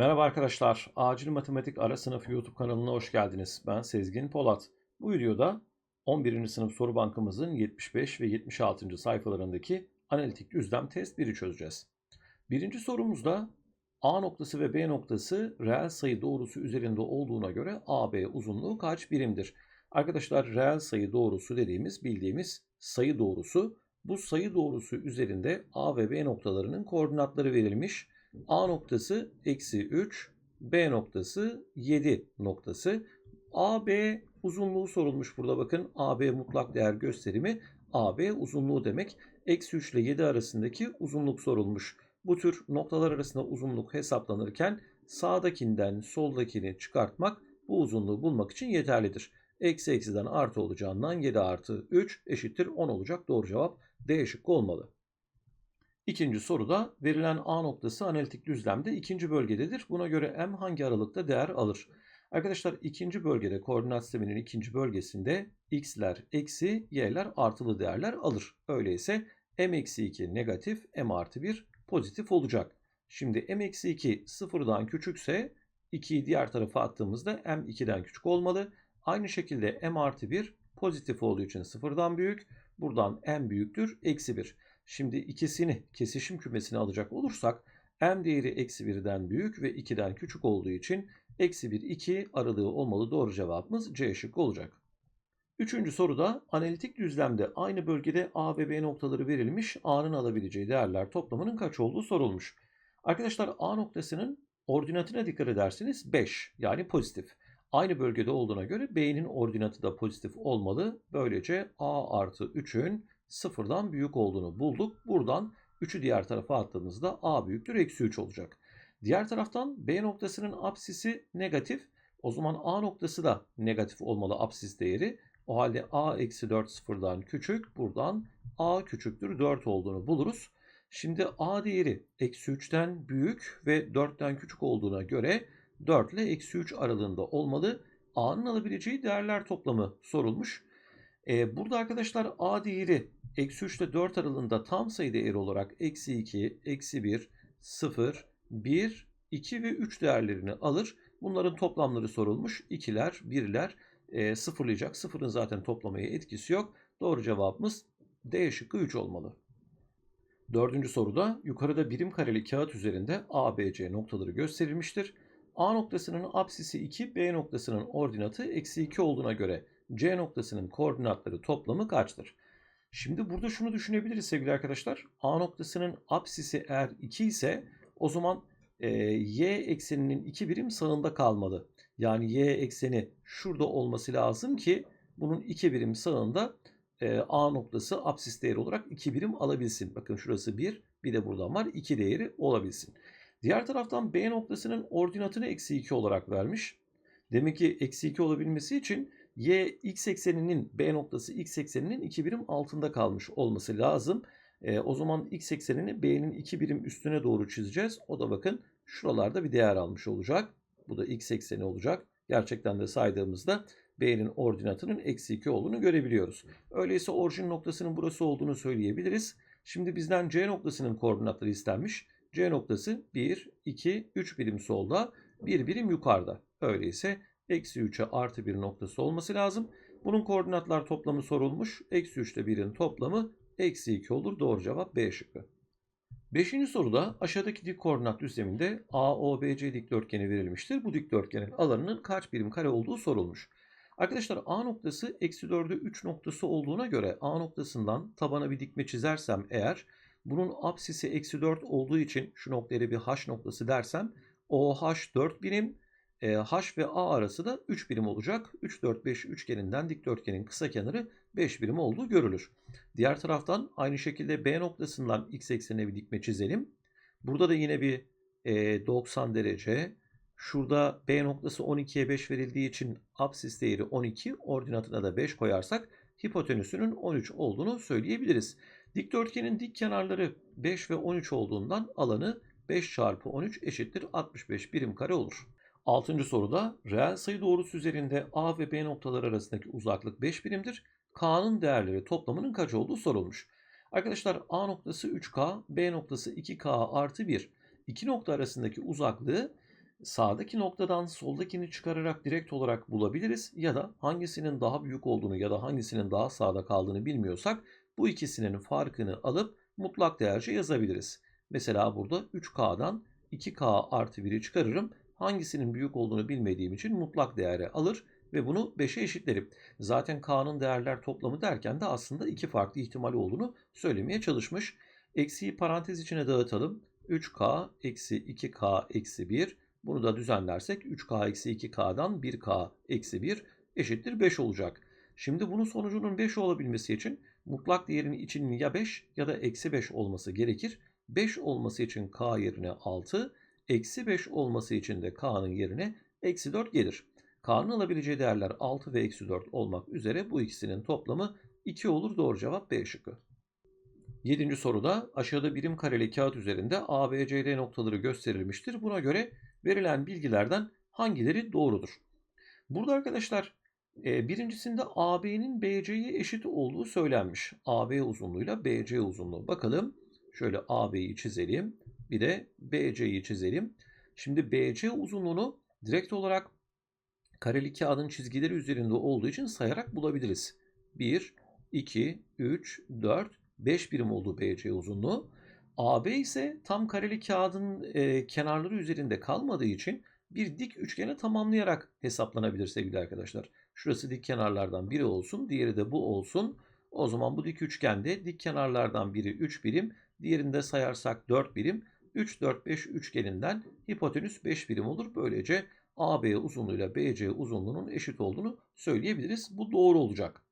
Merhaba arkadaşlar, Acil Matematik Ara Sınıfı YouTube kanalına hoş geldiniz. Ben Sezgin Polat. Bu videoda 11. sınıf soru bankamızın 75 ve 76. sayfalarındaki analitik düzlem test 1'i çözeceğiz. Birinci sorumuzda A noktası ve B noktası reel sayı doğrusu üzerinde olduğuna göre AB uzunluğu kaç birimdir? Arkadaşlar reel sayı doğrusu dediğimiz bildiğimiz sayı doğrusu. Bu sayı doğrusu üzerinde A ve B noktalarının koordinatları verilmiş. A noktası eksi 3, B noktası 7 noktası. AB uzunluğu sorulmuş burada bakın. AB mutlak değer gösterimi AB uzunluğu demek. Eksi 3 ile 7 arasındaki uzunluk sorulmuş. Bu tür noktalar arasında uzunluk hesaplanırken sağdakinden soldakini çıkartmak bu uzunluğu bulmak için yeterlidir. Eksi eksiden artı olacağından 7 artı 3 eşittir 10 olacak. Doğru cevap D şıkkı olmalı. İkinci soruda verilen A noktası analitik düzlemde ikinci bölgededir. Buna göre M hangi aralıkta değer alır? Arkadaşlar ikinci bölgede koordinat sisteminin ikinci bölgesinde x'ler eksi y'ler artılı değerler alır. Öyleyse m eksi 2 negatif m artı 1 pozitif olacak. Şimdi m eksi 2 sıfırdan küçükse 2'yi diğer tarafa attığımızda m 2'den küçük olmalı. Aynı şekilde m artı 1 pozitif olduğu için sıfırdan büyük. Buradan m büyüktür eksi 1. Şimdi ikisini kesişim kümesine alacak olursak m değeri eksi 1'den büyük ve 2'den küçük olduğu için eksi 1 2 aralığı olmalı doğru cevabımız C şıkkı olacak. Üçüncü soruda analitik düzlemde aynı bölgede A ve B noktaları verilmiş A'nın alabileceği değerler toplamının kaç olduğu sorulmuş. Arkadaşlar A noktasının ordinatına dikkat ederseniz 5 yani pozitif. Aynı bölgede olduğuna göre B'nin ordinatı da pozitif olmalı. Böylece A artı 3'ün sıfırdan büyük olduğunu bulduk. Buradan 3'ü diğer tarafa attığımızda a büyüktür eksi 3 olacak. Diğer taraftan B noktasının apsisi negatif. O zaman A noktası da negatif olmalı apsis değeri. O halde A eksi 4 sıfırdan küçük. Buradan A küçüktür 4 olduğunu buluruz. Şimdi A değeri eksi 3'ten büyük ve 4'ten küçük olduğuna göre 4 ile eksi 3 aralığında olmalı. A'nın alabileceği değerler toplamı sorulmuş. Ee, burada arkadaşlar A değeri Eksi 3 ile 4 aralığında tam sayı değeri olarak eksi 2, eksi 1, 0, 1, 2 ve 3 değerlerini alır. Bunların toplamları sorulmuş. 2'ler, 1'ler e, sıfırlayacak. Sıfırın zaten toplamaya etkisi yok. Doğru cevabımız D şıkkı 3 olmalı. Dördüncü soruda yukarıda birim kareli kağıt üzerinde A, B, C noktaları gösterilmiştir. A noktasının apsisi 2, B noktasının ordinatı eksi 2 olduğuna göre C noktasının koordinatları toplamı kaçtır? Şimdi burada şunu düşünebiliriz sevgili arkadaşlar. A noktasının apsisi eğer 2 ise o zaman e, y ekseninin 2 birim sağında kalmalı. Yani y ekseni şurada olması lazım ki bunun 2 birim sağında e, A noktası apsis değeri olarak 2 birim alabilsin. Bakın şurası 1 bir de buradan var 2 değeri olabilsin. Diğer taraftan B noktasının ordinatını eksi 2 olarak vermiş. Demek ki eksi 2 olabilmesi için y x ekseninin b noktası x ekseninin 2 birim altında kalmış olması lazım. E, o zaman x eksenini b'nin 2 birim üstüne doğru çizeceğiz. O da bakın şuralarda bir değer almış olacak. Bu da x ekseni olacak. Gerçekten de saydığımızda b'nin ordinatının eksi 2 olduğunu görebiliyoruz. Öyleyse orijin noktasının burası olduğunu söyleyebiliriz. Şimdi bizden c noktasının koordinatları istenmiş. C noktası 1, 2, 3 birim solda, 1 birim yukarıda. Öyleyse eksi 3'e artı 1 noktası olması lazım. Bunun koordinatlar toplamı sorulmuş. Eksi 3 ile 1'in toplamı eksi 2 olur. Doğru cevap B şıkkı. Beşinci soruda aşağıdaki dik koordinat düzleminde AOBC dikdörtgeni verilmiştir. Bu dikdörtgenin alanının kaç birim kare olduğu sorulmuş. Arkadaşlar A noktası eksi 4'ü 3 noktası olduğuna göre A noktasından tabana bir dikme çizersem eğer bunun apsisi eksi 4 olduğu için şu noktaya bir H noktası dersem OH 4 birim e, H ve A arası da 3 birim olacak. 3, 4, 5 üçgeninden dikdörtgenin kısa kenarı 5 birim olduğu görülür. Diğer taraftan aynı şekilde B noktasından x eksenine bir dikme çizelim. Burada da yine bir e, 90 derece. Şurada B noktası 12'ye 5 verildiği için apsis değeri 12, ordinatına da 5 koyarsak hipotenüsünün 13 olduğunu söyleyebiliriz. Dikdörtgenin dik kenarları 5 ve 13 olduğundan alanı 5 çarpı 13 eşittir 65 birim kare olur. Altıncı soruda reel sayı doğrusu üzerinde A ve B noktaları arasındaki uzaklık 5 birimdir. K'nın değerleri toplamının kaç olduğu sorulmuş. Arkadaşlar A noktası 3K, B noktası 2K artı 1. İki nokta arasındaki uzaklığı Sağdaki noktadan soldakini çıkararak direkt olarak bulabiliriz ya da hangisinin daha büyük olduğunu ya da hangisinin daha sağda kaldığını bilmiyorsak bu ikisinin farkını alıp mutlak değerce yazabiliriz. Mesela burada 3K'dan 2K artı 1'i çıkarırım. Hangisinin büyük olduğunu bilmediğim için mutlak değere alır ve bunu 5'e eşitlerim. Zaten K'nın değerler toplamı derken de aslında iki farklı ihtimal olduğunu söylemeye çalışmış. Eksiği parantez içine dağıtalım. 3K eksi 2K eksi 1. Bunu da düzenlersek 3K eksi 2K'dan 1K eksi 1 eşittir 5 olacak. Şimdi bunun sonucunun 5 olabilmesi için mutlak değerin içinin ya 5 ya da eksi 5 olması gerekir. 5 olması için K yerine 6, eksi 5 olması için de K'nın yerine eksi 4 gelir. K'nın alabileceği değerler 6 ve eksi 4 olmak üzere bu ikisinin toplamı 2 olur. Doğru cevap B şıkkı. 7. soruda aşağıda birim kareli kağıt üzerinde A, B, C, D noktaları gösterilmiştir. Buna göre verilen bilgilerden hangileri doğrudur? Burada arkadaşlar e, birincisinde AB'nin BC'ye eşit olduğu söylenmiş. AB uzunluğuyla BC uzunluğu. Bakalım şöyle AB'yi çizelim. Bir de BC'yi çizelim. Şimdi BC uzunluğunu direkt olarak kareli kağıdın çizgileri üzerinde olduğu için sayarak bulabiliriz. 1, 2, 3, 4, 5 birim olduğu BC uzunluğu. AB ise tam kareli kağıdın e, kenarları üzerinde kalmadığı için bir dik üçgeni tamamlayarak hesaplanabilir sevgili arkadaşlar. Şurası dik kenarlardan biri olsun, diğeri de bu olsun. O zaman bu dik üçgende dik kenarlardan biri 3 birim, diğerinde sayarsak 4 birim. 3, 4, 5 üçgeninden hipotenüs 5 birim olur. Böylece AB uzunluğuyla BC uzunluğunun eşit olduğunu söyleyebiliriz. Bu doğru olacak.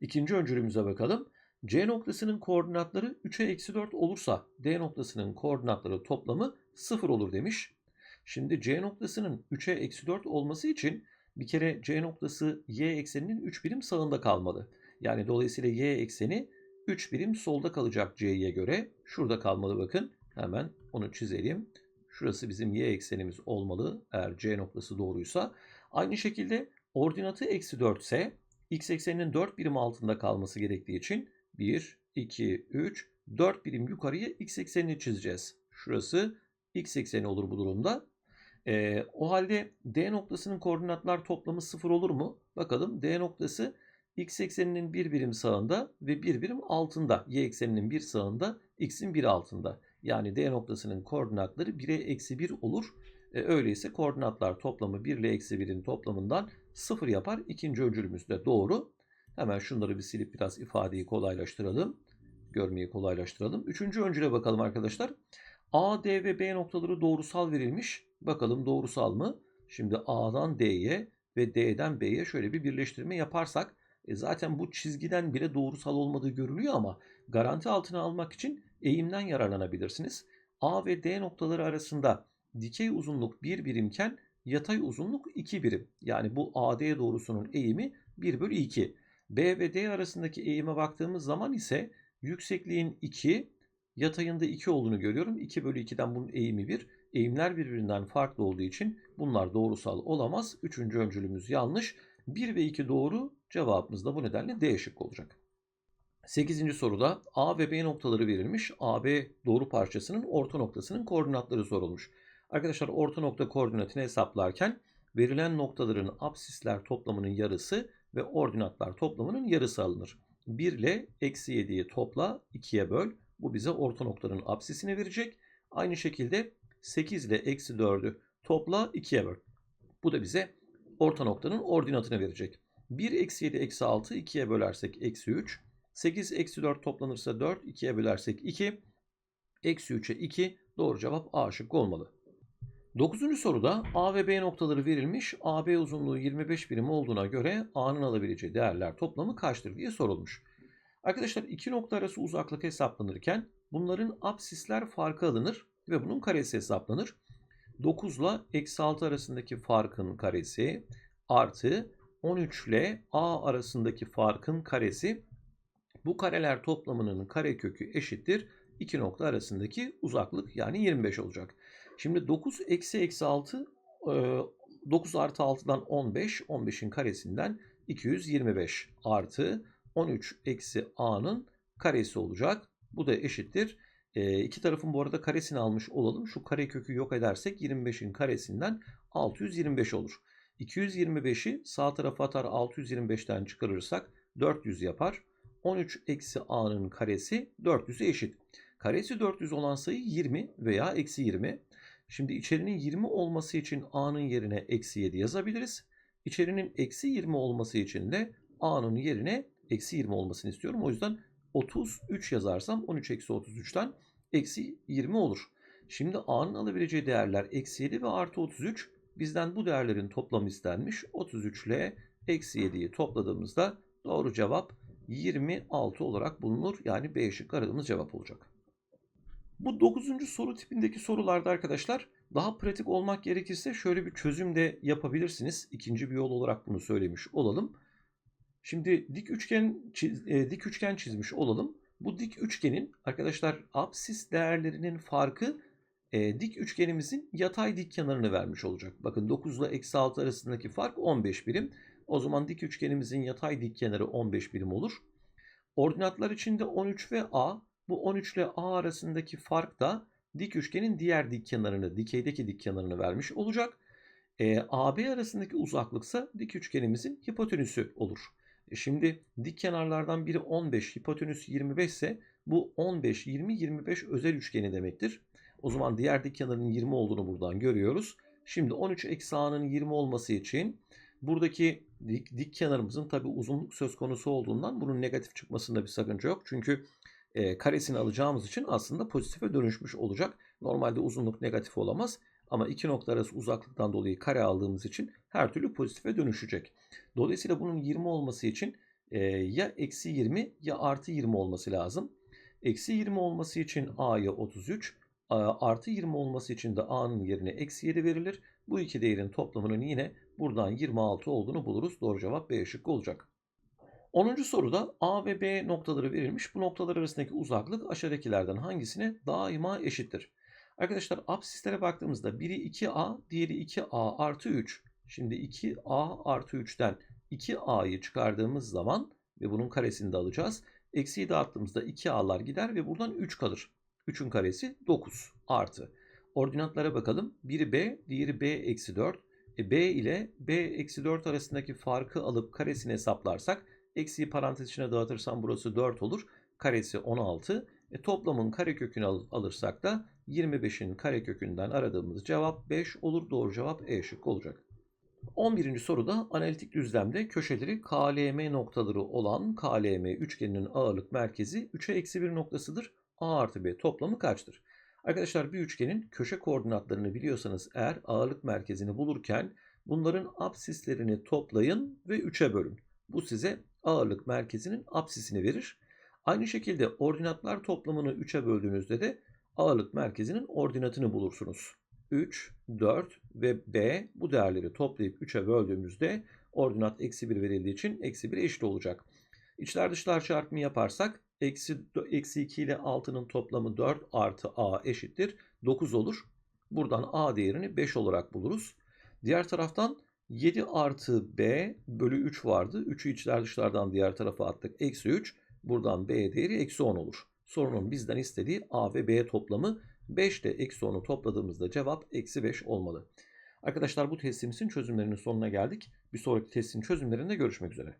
İkinci öncülümüze bakalım. C noktasının koordinatları 3'e eksi 4 olursa D noktasının koordinatları toplamı 0 olur demiş. Şimdi C noktasının 3'e eksi 4 olması için bir kere C noktası Y ekseninin 3 birim sağında kalmalı. Yani dolayısıyla Y ekseni 3 birim solda kalacak C'ye göre. Şurada kalmalı bakın. Hemen onu çizelim. Şurası bizim y eksenimiz olmalı eğer c noktası doğruysa. Aynı şekilde ordinatı eksi 4 ise x ekseninin 4 birim altında kalması gerektiği için 1, 2, 3, 4 birim yukarıya x eksenini çizeceğiz. Şurası x ekseni olur bu durumda. Ee, o halde D noktasının koordinatlar toplamı 0 olur mu? Bakalım D noktası x ekseninin bir birim sağında ve bir birim altında. Y ekseninin bir sağında, x'in bir altında. Yani D noktasının koordinatları 1'e eksi 1 olur. E, öyleyse koordinatlar toplamı 1 ile eksi 1'in toplamından 0 yapar. İkinci öncülümüz de doğru. Hemen şunları bir silip biraz ifadeyi kolaylaştıralım. Görmeyi kolaylaştıralım. Üçüncü öncüle bakalım arkadaşlar. A, D ve B noktaları doğrusal verilmiş. Bakalım doğrusal mı? Şimdi A'dan D'ye ve D'den B'ye şöyle bir birleştirme yaparsak e zaten bu çizgiden bile doğrusal olmadığı görülüyor ama garanti altına almak için eğimden yararlanabilirsiniz. A ve D noktaları arasında dikey uzunluk 1 birimken yatay uzunluk 2 birim. Yani bu AD doğrusunun eğimi 1 bölü 2. B ve D arasındaki eğime baktığımız zaman ise yüksekliğin 2, yatayında 2 olduğunu görüyorum. 2 bölü 2'den bunun eğimi 1. Eğimler birbirinden farklı olduğu için bunlar doğrusal olamaz. Üçüncü öncülümüz yanlış. 1 ve 2 doğru cevabımız da bu nedenle D şık olacak. 8. soruda A ve B noktaları verilmiş. AB doğru parçasının orta noktasının koordinatları sorulmuş. Arkadaşlar orta nokta koordinatını hesaplarken verilen noktaların absisler toplamının yarısı ve ordinatlar toplamının yarısı alınır. 1 ile eksi 7'yi topla 2'ye böl. Bu bize orta noktanın absisini verecek. Aynı şekilde 8 ile eksi 4'ü topla 2'ye böl. Bu da bize orta noktanın ordinatını verecek. 1 eksi 7 eksi 6 2'ye bölersek eksi 3. 8 eksi 4 toplanırsa 4. 2'ye bölersek 2. Eksi 3'e 2. Doğru cevap A şıkkı olmalı. 9. soruda A ve B noktaları verilmiş. AB uzunluğu 25 birim olduğuna göre A'nın alabileceği değerler toplamı kaçtır diye sorulmuş. Arkadaşlar iki nokta arası uzaklık hesaplanırken bunların absisler farkı alınır ve bunun karesi hesaplanır. 9 ile eksi 6 arasındaki farkın karesi artı 13 ile A arasındaki farkın karesi bu kareler toplamının karekökü eşittir. iki nokta arasındaki uzaklık yani 25 olacak. Şimdi 9 eksi eksi 6 9 artı 6'dan 15 15'in karesinden 225 artı 13 eksi a'nın karesi olacak. Bu da eşittir. E, iki tarafın bu arada karesini almış olalım. Şu kare kökü yok edersek 25'in karesinden 625 olur. 225'i sağ tarafa atar 625'ten çıkarırsak 400 yapar. 13 eksi a'nın karesi 400'e eşit. Karesi 400 olan sayı 20 veya eksi 20. Şimdi içerinin 20 olması için a'nın yerine eksi 7 yazabiliriz. İçerinin eksi 20 olması için de a'nın yerine eksi 20 olmasını istiyorum. O yüzden 33 yazarsam 13 eksi 33'ten eksi 20 olur. Şimdi a'nın alabileceği değerler eksi 7 ve artı 33. Bizden bu değerlerin toplamı istenmiş. 33 ile eksi 7'yi topladığımızda doğru cevap 26 olarak bulunur. Yani B şıkkı aradığımız cevap olacak. Bu 9. soru tipindeki sorularda arkadaşlar daha pratik olmak gerekirse şöyle bir çözüm de yapabilirsiniz. İkinci bir yol olarak bunu söylemiş olalım. Şimdi dik üçgen çiz, e, dik üçgen çizmiş olalım. Bu dik üçgenin arkadaşlar absis değerlerinin farkı e, dik üçgenimizin yatay dik kenarını vermiş olacak. Bakın 9 ile eksi 6 arasındaki fark 15 birim. O zaman dik üçgenimizin yatay dik kenarı 15 birim olur. Ordinatlar içinde 13 ve A. Bu 13 ile A arasındaki fark da dik üçgenin diğer dik kenarını, dikeydeki dik kenarını vermiş olacak. E, AB arasındaki uzaklıksa dik üçgenimizin hipotenüsü olur. E şimdi dik kenarlardan biri 15, hipotenüs 25 ise bu 15, 20, 25 özel üçgeni demektir. O zaman diğer dik kenarın 20 olduğunu buradan görüyoruz. Şimdi 13 eksi a'nın 20 olması için buradaki dik, dik kenarımızın tabi uzunluk söz konusu olduğundan bunun negatif çıkmasında bir sakınca yok. Çünkü e, karesini alacağımız için aslında pozitife dönüşmüş olacak. Normalde uzunluk negatif olamaz. Ama iki nokta arası uzaklıktan dolayı kare aldığımız için her türlü pozitife dönüşecek. Dolayısıyla bunun 20 olması için e, ya eksi 20 ya artı 20 olması lazım. Eksi 20 olması için a'ya 33, artı 20 olması için de a'nın yerine eksi 7 verilir. Bu iki değerin toplamının yine buradan 26 olduğunu buluruz. Doğru cevap B şıkkı olacak. 10. soruda A ve B noktaları verilmiş. Bu noktalar arasındaki uzaklık aşağıdakilerden hangisine daima eşittir? Arkadaşlar absislere baktığımızda biri 2A, diğeri 2A artı 3. Şimdi 2A artı 3'ten 2A'yı çıkardığımız zaman ve bunun karesini de alacağız. Eksiyi dağıttığımızda 2A'lar gider ve buradan 3 kalır. 3'ün karesi 9 artı. Ordinatlara bakalım. Biri B, diğeri B eksi 4. E, B ile B eksi 4 arasındaki farkı alıp karesini hesaplarsak eksiyi parantez içine dağıtırsam burası 4 olur. Karesi 16. E, toplamın karekökünü al alırsak da 25'in karekökünden aradığımız cevap 5 olur. Doğru cevap E şıkkı olacak. 11. soruda analitik düzlemde köşeleri KLM noktaları olan KLM üçgeninin ağırlık merkezi 3'e eksi 1 noktasıdır. A artı B toplamı kaçtır? Arkadaşlar bir üçgenin köşe koordinatlarını biliyorsanız eğer ağırlık merkezini bulurken bunların absislerini toplayın ve 3'e bölün. Bu size ağırlık merkezinin absisini verir. Aynı şekilde ordinatlar toplamını 3'e böldüğünüzde de ağırlık merkezinin ordinatını bulursunuz. 3, 4 ve B bu değerleri toplayıp 3'e böldüğümüzde ordinat eksi 1 verildiği için eksi 1 eşit olacak. İçler dışlar çarpımı yaparsak eksi, eksi 2 ile 6'nın toplamı 4 artı A eşittir 9 olur. Buradan A değerini 5 olarak buluruz. Diğer taraftan 7 artı B bölü 3 vardı. 3'ü içler dışlardan diğer tarafa attık. Eksi 3. Buradan B değeri eksi 10 olur. Sorunun bizden istediği A ve B toplamı 5 ile eksi 10'u topladığımızda cevap eksi 5 olmalı. Arkadaşlar bu testimizin çözümlerinin sonuna geldik. Bir sonraki testin çözümlerinde görüşmek üzere.